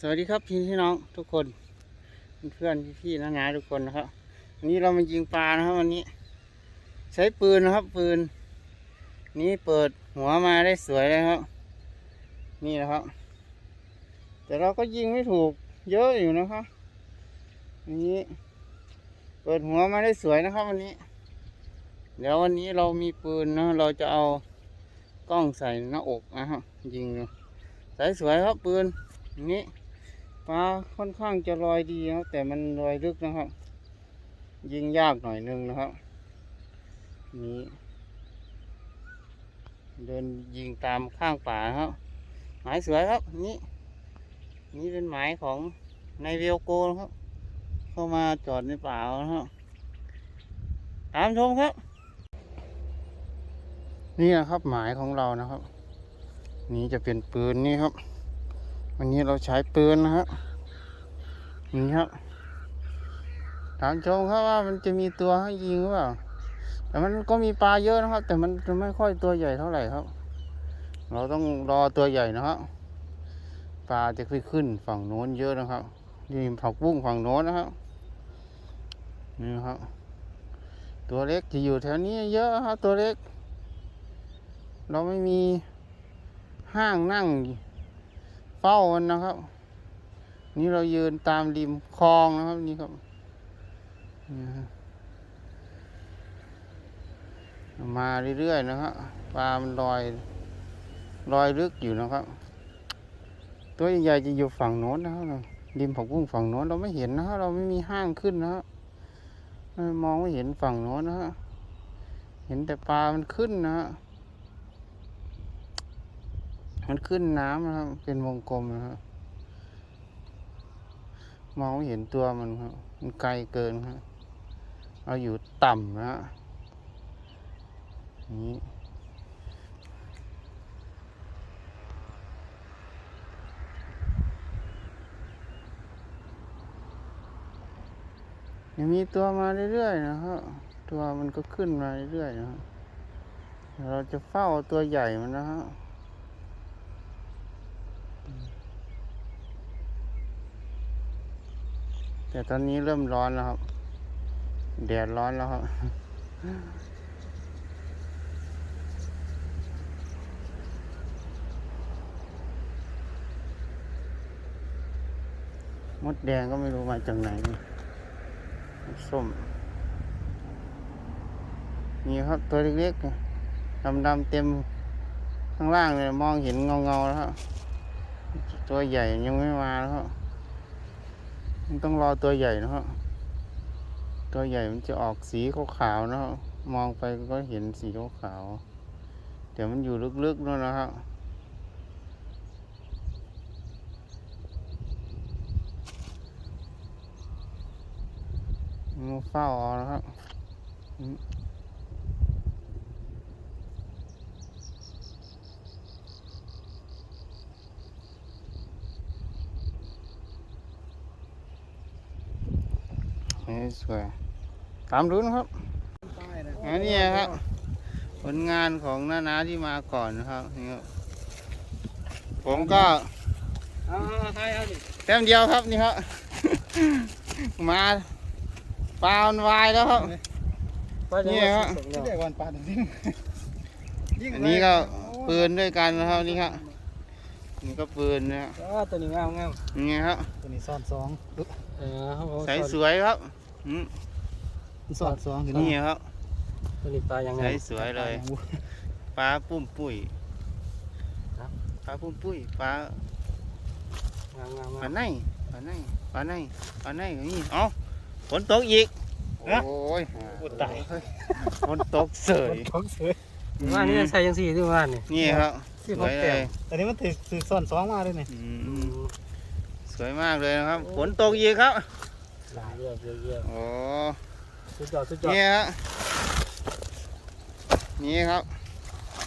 สวัสดีครับพี่พี่น้องทุกคน เพื่อนพี่ๆน้านาทุกคนนะครับวันนี้เรามายิงปลานะครับวันนี้ ใช้ปืนนะครับ ปืน นี้เปิดหัวมาได้สวยเลยครับ นี่นะครับ แต่เราก็ยิงไม่ถูกเยอะอยู่นะครับอันนี้ เปิดหัวมาได้สวยนะครับ วันนี้ เดี๋ยววันนี้เรามีปืนนะเราจะเอากล้องใส่หน้าอกนะครับยิงดูสายสวยครับปืนนี้ ปลาค่อนข้างจะลอยดีครับ แต่มันลอยลึกนะครับ ยิงยากหน่อยนึงนะครับนี่เดินยิงตามข้างป่าครับหมายสวยครับนี่นี่เป็นหมายของนายเวลโกนะครับ เข้ามาจอดในป่านะครับตามชมครับ นี่นะครับหมายของเรานะครับ นี่จะเป็นปืนนี่ครับ วันนี้เราใช้ปืนนะครับ นี่ครับถามชมครับว่ามันจะมีตัวให้ยิงหรือเปล่า แต่มันก็มีปลาเยอะนะครับ แต่มันจะไม่ค่อยตัวใหญ่เท่าไหร่ครับ เราต้องรอตัวใหญ่นะครับปลาจะขึ้นขึ้นฝั่งโน้นเยอะนะครับนี่ผักบุ้งฝั่งโน้นนะครับนี่ครับ ตัวเล็กจะอยู่แถวนี้เยอะครับตัวเล็ก เราไม่มีห้างนั่งเฝ้ามันนะครับ นี่เรายืนตามริมคลองนะครับนี่ครับมาเรื่อยๆนะครับปลามันลอยลอยลึกอยู่นะครับ ตัวใหญ่จะอยู่ฝั่งโน้นนะครับริมผักบุ้งฝั่งโน้นเราไม่เห็นนะครับเราไม่มีห้างขึ้นนะครับมองไม่เห็นฝั่งโน้นนะฮะเห็นแต่ปลามันขึ้นนะฮะมันขึ้นน้ำนะครับเป็นวงกลมนะครับ มองไม่เห็นตัวมันครับ มันไกลเกินครับเราอยู่ต่ำนะฮะนี้ยังมีตัวมาเรื่อยๆนะครับตัวมันก็ขึ้นมาเรื่อยๆนะครับเราจะเฝ้าตัวใหญ่มันนะฮะ แต่ตอนนี้เริ่มร้อนแล้วครับ แดดร้อนแล้วครับ มดแดงก็ไม่รู้มาจากไหน ส้ม นี่ครับตัวเล็กๆ ดำๆเต็มข้างล่างเลยมองเห็นเงาๆแล้วครับ ตัวใหญ่ยังไม่มาแล้วครับ มันต้องรอตัวใหญ่นะฮะตัวใหญ่มันจะออกสีขาวๆนะฮะมองไปก็เห็นสีขาวๆแต่มันอยู่ลึกๆนู่นนะครับมาเฝ้าเอานะครับ นี่สวย ตามดูนะครับอันนี้ครับ ผลงานของน้านาที่มาก่อนนะครับนี่ครับผมก็เอาเอาให้เอาดิแต้มเดียวครับนี่ครับ มาปลามันวายแล้วครับนี่ฮะที่เด็กวันปลาถึงยิ่งยิ่งอันนี้ก็ปืนด้วยกันนะครับนี่ครับนี่ก็ปืนนะครับอ๋อตัวนี้งามงามนี่ครับตัวนี้ซ่อนสองเออเขาบอกใสสวยครับ อืมซ่อนสองนี่ครับตัวนี้ปลายังไงใสสวยเลยปลาปุ้มปุ้ยครับปลาปุ้มปุ้ยปลางามงามปงาลามในปลาในปลาในปลาในก็นี่เอ้าฝนตกอีกฮะโอ้ยอุดตายฝนตกเสยท้องเสือว่านี่ใส่ยังสี่ที่ว่านี่นี่ครับที่สเขาวยแปเลลยแต่นี้มันถือถือซ่อนสองมาเลยนี่อืมสวยมากเลยนะครับฝนตกอีกครับ หลายเยอะเยอะเยอะโอ้สุดยอดสุดยอดนี่ฮะนี่ครับ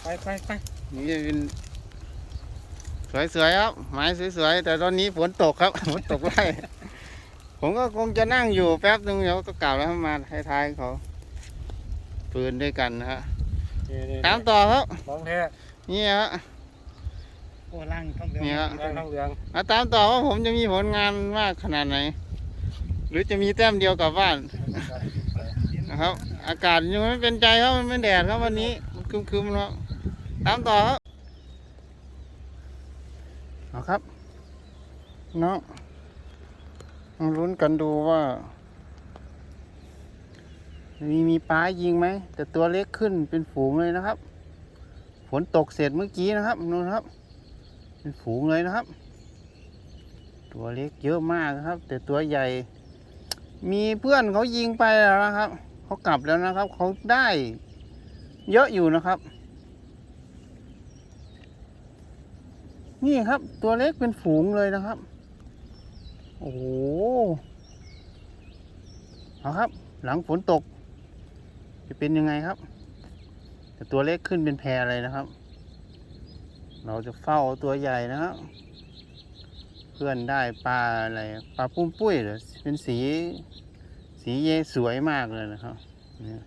ไปไปไปนี่จะเป็นสวยๆครับไม้สวยๆแต่ตอนนี้ฝนตกครับ ฝนตกไล่ผมก็คงจะนั่งอยู่แป๊บนึงเดี๋ยวก็กลับแล้วมาท้ายๆเขาปืนด้วยกันนะฮะตามต่อครับของแท้นี่ฮะ โอ้ล่างต้องเรืองเนี่ยล่างต้องเรือง มาตามต่อว่าผมจะมีผลงานมากขนาดไหน หรือจะมีแต้มเดียวกลับบ้านนะครับ อากาศยังไม่เป็นใจครับมันไม่แดดครับวันนี้ครึมๆครับตามต่อครับเอาครับน้องมาลุ้นกันดูว่า มีมีปลายิงไหม แต่ตัวเล็กขึ้นเป็นฝูงเลยนะครับ ฝนตกเสร็จเมื่อกี้นะครับนู่นครับ เป็นฝูงเลยนะครับ ตัวเล็กเยอะมากนะครับ แต่ตัวใหญ่ มีเพื่อนเขายิงไปแล้วนะครับเขากลับแล้วนะครับเขาได้เยอะอยู่นะครับ นี่ครับตัวเล็กเป็นฝูงเลยนะครับ โอ้โหเอาครับ หลังฝนตก จะเป็นยังไงครับ แต่ตัวเล็กขึ้นเป็นแพรเลยนะครับ เราจะเฝ้าตัวใหญ่นะครับ พื่อนได้ปลาอะไรปลาปุ้มปุ้ยเหรอเป็นสี สีเยสวยมากเลยนะครับเนี่ย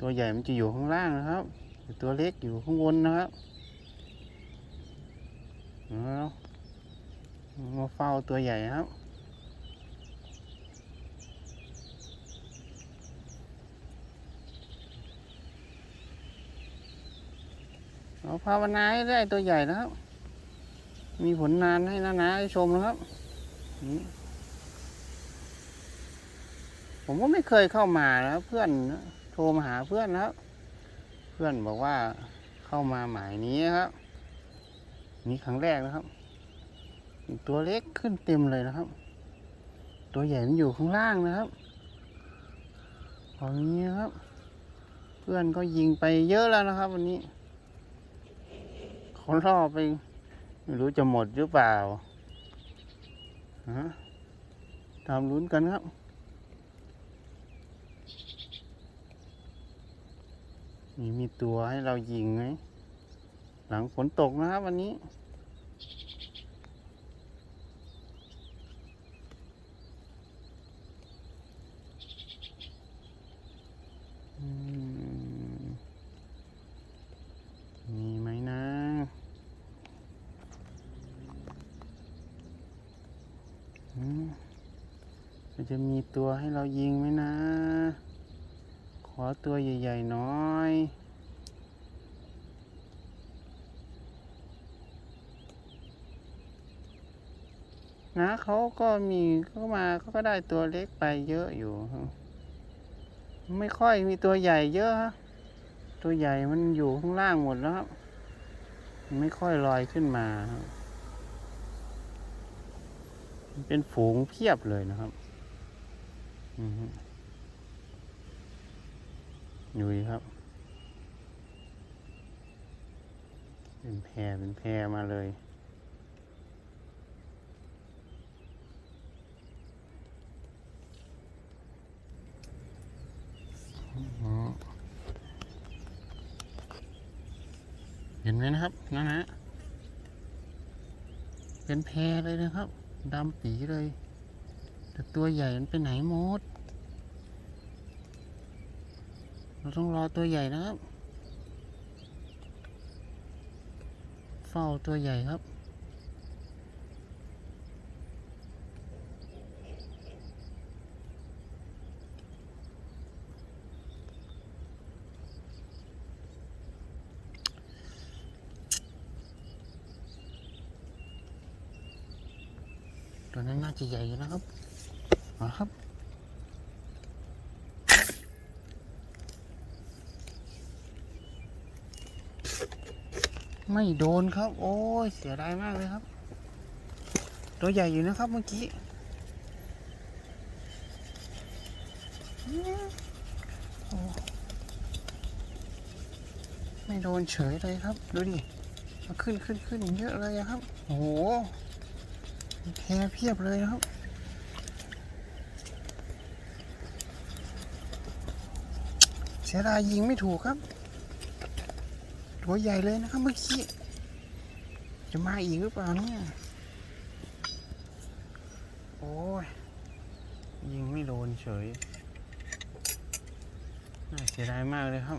ตัวใหญ่มันจะอยู่ข้างล่างนะครับ ตัวเล็กอยู่ข้างบนนะครับมาเฝ้าตัวใหญ่ครับ เราภาวนาให้ได้ตัวใหญ่นะครับ มีผลงานให้นานาได้ชมนะครับ ผมก็ไม่เคยเข้ามานะครับเพื่อนโทรมาหาเพื่อนนะครับ เพื่อนบอกว่าเข้ามาหมายนี้นครับ นี่ครั้งแรกนะครับ ตัวเล็กขึ้นเต็มเลยนะครับ ตัวใหญ่มันอยู่ข้างล่างนะครับตอนนี้นครับ เพื่อนก็ยิงไปเยอะแล้วนะครับ วันนี้ เขาล่อไป ไม่รู้จะหมดหรือเปล่าตามลุ้นกันครับมีมีตัวให้เรายิงไหมหลังฝนตกนะครับวันนี้ อืมมีไหมนะ อืมมัน จะมีตัวให้เรายิงไหมนะ ขอตัวใหญ่ๆหน้อย นะเขาก็มีเขามาเขาก็ได้ตัวเล็กไปเยอะอยู่ ไม่ค่อยมีตัวใหญ่เยอะฮะตัวใหญ่มันอยู่ข้างล่างหมดแล้วครับ ไม่ค่อยลอยขึ้นมา เป็นฝูงเพียบเลยนะครับ อยู่ดีครับ เป็นแพรเป็นแพรมาเลย เห็นไหมนะครับ นั่นนะ เป็นแพรเลยนะครับดำปีเลย แต่ตัวใหญ่มันไปไหนหมด เราต้องรอตัวใหญ่นะครับ เฝ้าตัวใหญ่ครับตัวนั้นน่าจะใหญ่อยู่นะครับมาครับ ไม่โดนครับ โอ้ยเสียดายมากเลยครับ ตัวใหญ่อยู่นะครับเมื่อกี้ ไม่โดนเฉยเลยครับ ดูดิมันขึ้นขึ้นขึ้นเยอะเลยครับ โอ้โหแพรเพียบเลยครับเสียดายยิงไม่ถูกครับัวใหญ่เลยนะครับเมื่อกี้ จะมาอีกหรือเปล่าเนี่ย โอ้ย ยิงไม่โดนเฉย น่าเสียดายมากเลยครับ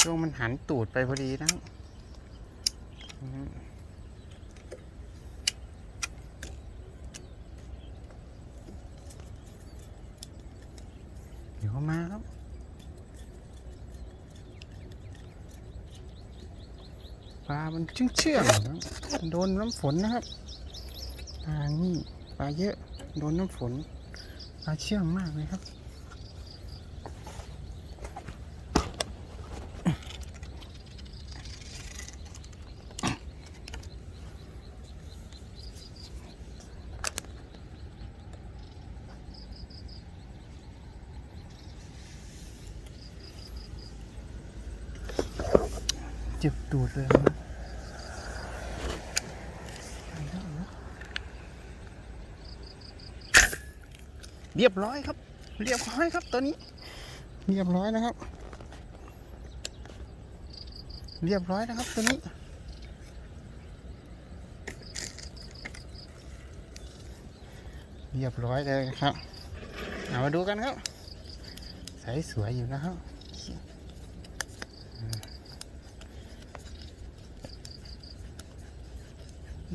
ช่วงมันหันตูดไปพอดีนะเดี๋ยวเขามาครับ ปลามันเชื่องเชื่องๆโดนน้ำฝนนะครับปลานี่ปลาเยอะ โดนน้ำฝน ปลาเชื่องมากเลยครับ เจ็บตูดเลยนะเรียบร้อยครับ เรียบร้อยครับตัวนี้ เรียบร้อยนะครับ เรียบร้อยนะครับตัวนี้เรียบร้อยเลยครับ เอามาดูกันครับ ใสสวยอยู่นะครับ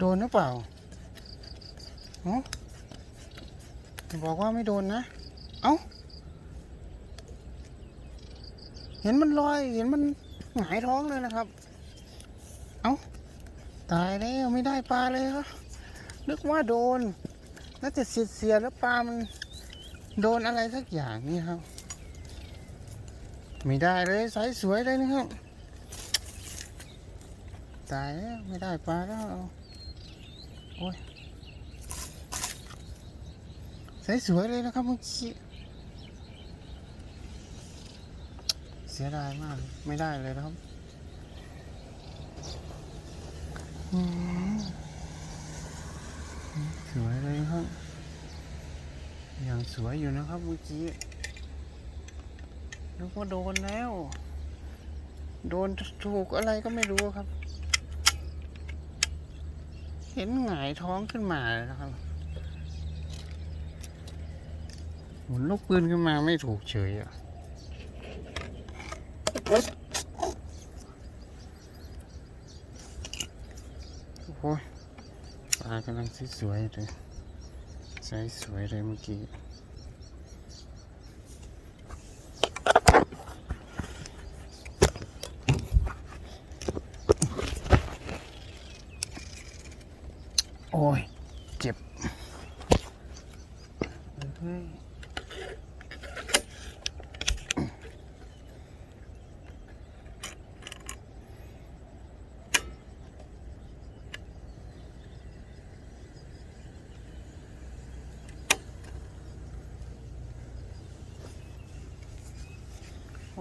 โดนหรือเปล่าฮะบอกว่าไม่โดนนะ เอ้า เห็นมันลอย เห็นมันหงายท้องเลยนะครับ เอ้า ตายแล้วไม่ได้ปลาเลยครับ นึกว่าโดน น่าจะเสียเสียแล้วปลามันโดนอะไรสักอย่างนี่ครับ ไม่ได้เลยสายสวยเลยนะครับ ตายแล้วไม่ได้ปลาแล้ว อ้ยใสสวยเลยนะครับเมื่อกี้เสียดายมาก ไม่ได้เลยนะครับสวยเลยครับ อย่างสวยอยู่นะครับเมื่อกี้นึกว่าโดนแล้ว โดนถูกอะไรก็ไม่รู้ครับ เห็นหงายท้องขึ้นมาเลยนะครับหมุนลูกปืนขึ้นมาไม่ถูกเฉยอะโอ้โหปลากำลังสวยๆเลยใสสวยเลยเมื่อกี้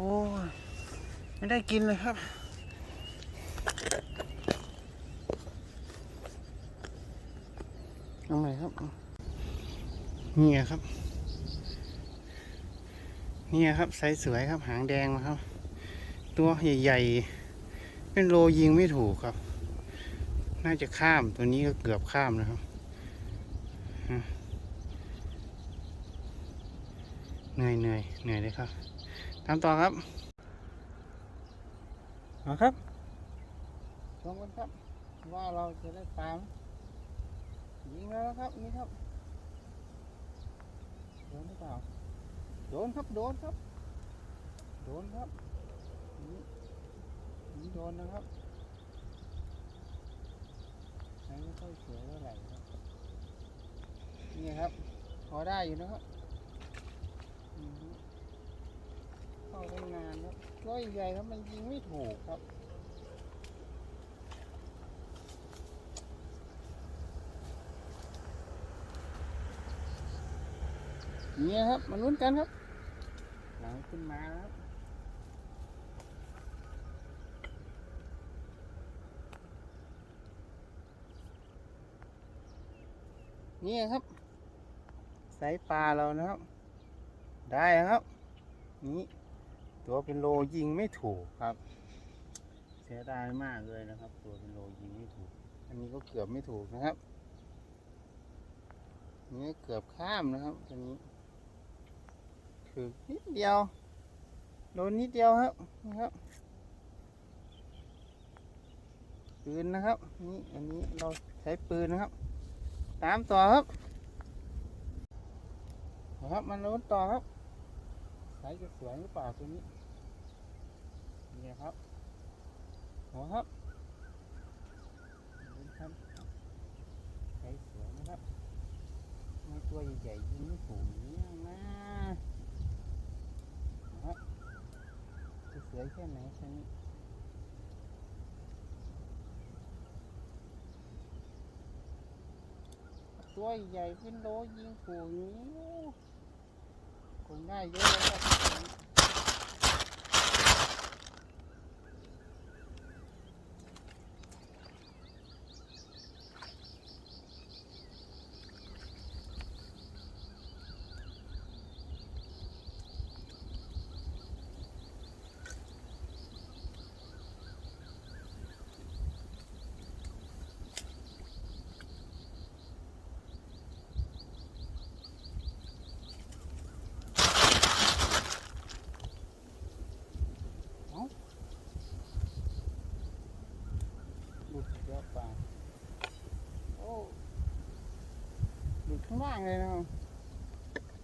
อ้ไม่ได้กินเลยครับ เอาไหนครับเนี่ยครับ เนี่ยครับไซส์สวยครับหางแดงมาครับ ตัวใหญ่ๆ เป็นโลยิงไม่ถูกครับ น่าจะข้ามตัวนี้ก็เกือบข้ามนะครับเหนื่อยเหนื่อยเหนื่อยเลยครับ ตามต่อครับเอาครับชมกันครับ ว่าเราจะได้ปลาไหมยิงแล้วนะครับนี่ครับโดนหรือเปล่าโดนครับโดนครับ โดนครับนี่นี่โดนนะครับใช้ไม่ค่อยสวยเท่าไหร่ครับนี่ครับ พอได้อยู่นะครับอือฮึ เข้าได้งานครับร้อยใหญ่ครับมันยิงไม่ถูกครับเนี่ยครับมาลุ้นกันครับ หลังขึ้นมาแล้วครับนี่ครับ สายปลาเรานะครับ ได้ครับ นี่ ตัวเป็นโลยิงไม่ถูกครับ เสียดายมากเลยนะครับ ตัวเป็นโลยิงไม่ถูก อันนี้ก็เกือบไม่ถูกนะครับนี่เกือบข้ามนะครับตัวนี้คือนิดเดียวโดนนิดเดียวครับนะครับปืนนะครับนี่อันนี้เราใช้ปืนนะครับ ตามต่อครับนะครับมันลุ้นต่อครับ ใช้จะสวยหรือเปล่าตัวนี้นี่ครับหัวครับลุ้นครับใช้สวยนะครับม่ตัวใหญ่ๆยิงไม่ถูกนี่นะนะครับจะสวยแค่ไหนแค่นี้ตัวใหญ่เป็นโลยิงผูอย่างนี้ คงได้เยอะเลยครับหลุดเยอะไปโอ้ หลุดข้างล่างเลยนะครับ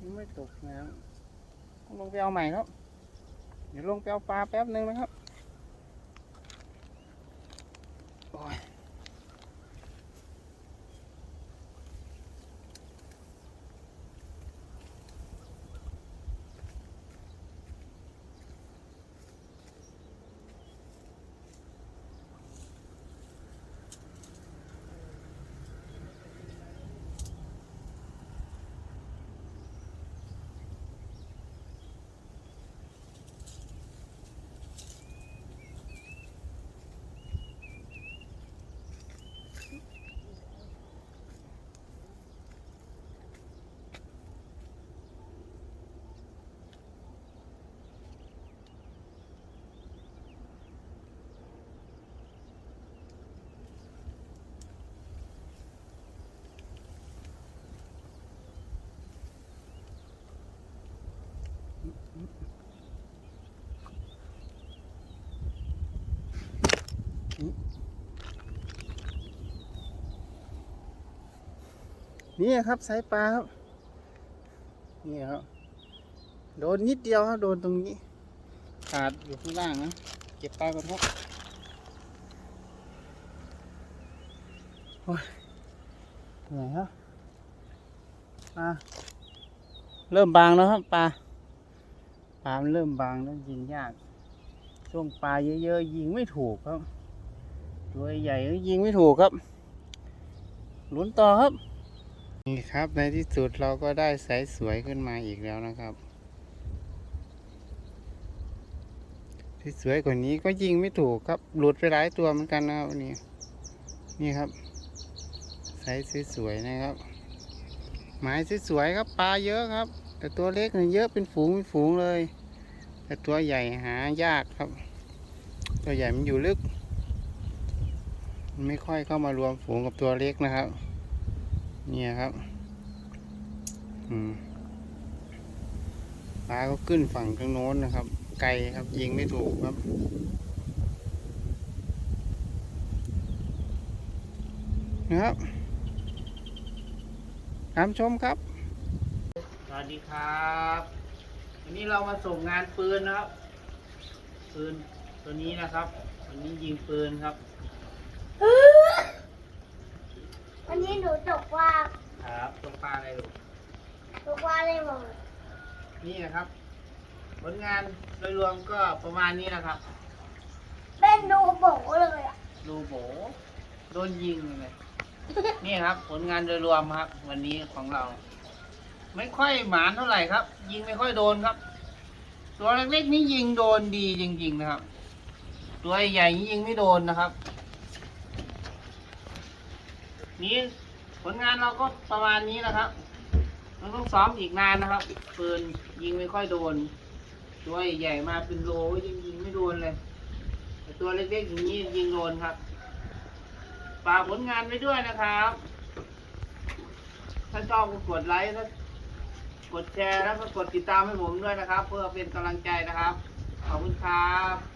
ยังไม่ตกน้ำต้องลงไปเอาใหม่ครับ เดี๋ยวลงไปเอาปลาแป๊บนึงนะครับ นี่ครับสายปลาครับนี่ครับ โดนนิดเดียวครับ โดนตรงนี้ ขาดอยู่ข้างล่างนะ เก็บปลาก่อนครับโอ้ยเหนื่อยครับปลาเริ่มบางแล้วครับปลา ลามันเริ่มบางแล้วยิงยาก ช่วงปลาเยอะๆยิงไม่ถูกครับ ตัวใหญ่ก็ยิงไม่ถูกครับลุ้นต่อครับ นี่ครับในที่สุดเราก็ได้สายสวยขึ้นมาอีกแล้วนะครับ ที่สวยกว่านี้ก็ยิงไม่ถูกครับ หลุดไปหลายตัวเหมือนกันนะครับวันนี่นี่ครับสายสวยๆนะครับ หมายสวยๆครับปลาเยอะครับ แต่ตัวเล็กเนี่ยเยอะเป็นฝูงเป็นฝูงเลย แต่ตัวใหญ่หายากครับ ตัวใหญ่มันอยู่ลึกมันไม่ค่อยเข้ามารวมฝูงกับตัวเล็กนะครับ เนี่ยครับอืมปลาก็ขึ้นฝั่งข้างโน้นนะครับ ไกลครับยิงไม่ถูกครับนะครับตามชมครับ วัสดีครับวันนี้เรามาส่งงานปืนนะครับ ปืนตัวนี้นะครับ วันนี้ยิงปืนครับ วันนี้หนูตกปลาครับตรงปลาอะไรลูกตกปลาเลยหมดนี่นะครับ ผลงานโดยรวมก็ประมาณนี้นะครับ เป็นดูโบเลยอะดูโบโดนยิงเลย นี่ครับ ผลงานโดยรวมครับ วันนี้ของเรา ไม่ค่อยหมานเท่าไหร่ครับ ยิงไม่ค่อยโดนครับ ตัวเล็กๆนี่ยิงโดนดีจริงๆนะครับ ตัวใหญ่ๆนี่ยิงไม่โดนนะครับ นี่ผลงานเราก็ประมาณนี้นะครับเราต้องซ้อมอีกนานนะครับปืนยิงไม่ค่อยโดน ตัวใหญ่ๆมาเป็นโลยังยิงไม่โดนเลยแต่ตัวเล็กๆอย่างนี้ยิงโดนครับฝากผลงานไว้ด้วยนะครับ ถ้าชอบก็กดไลค์ถ้า กดแชร์แล้วก็กดติดตามให้ผมด้วยนะครับ เพื่อเป็นกำลังใจนะครับ ขอบคุณครับ